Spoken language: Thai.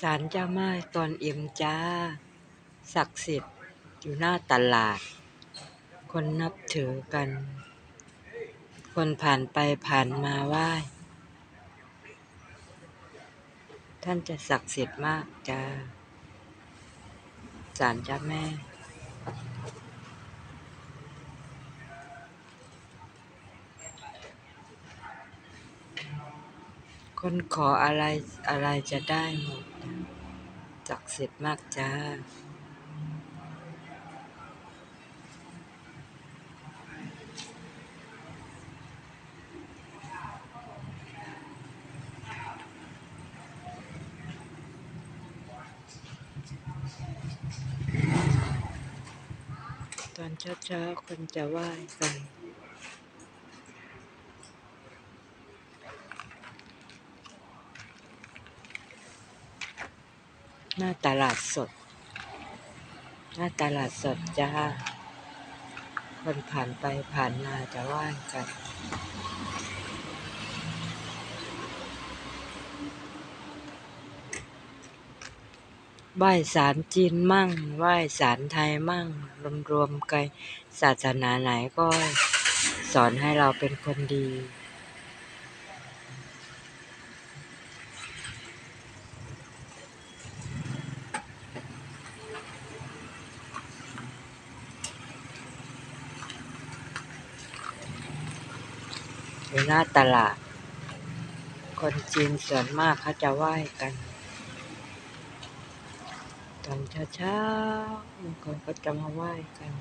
ศาลเจ้าแม่ตอนเอ็มจ้า ศักดิ์สิทธิ์อยู่หน้าตลาด คนนับถือกัน คนผ่านไปผ่านมาไหว้ ท่านจะศักดิ์สิทธิ์มากจ้าศาลเจ้าแม่คนขออะไรอะไรจะได้หมด ศักดิ์สิทธิ์มากจ้าตอนเช้าๆคนจะไหว้กัน หน้าตลาดสด หน้าตลาดสดจ้า คนผ่านไปผ่านมาจะไหว้กันไหว้ศาลจีนมั่งไหว้ศาลไทยมั่ง รวมๆกันศาสนาไหนก็สอนให้เราเป็นคนดี อยู่หน้าตลาด คนจีนส่วนมากเขาจะไหว้กัน ตอนเช้าๆบางคนก็จะมาไหว้กัน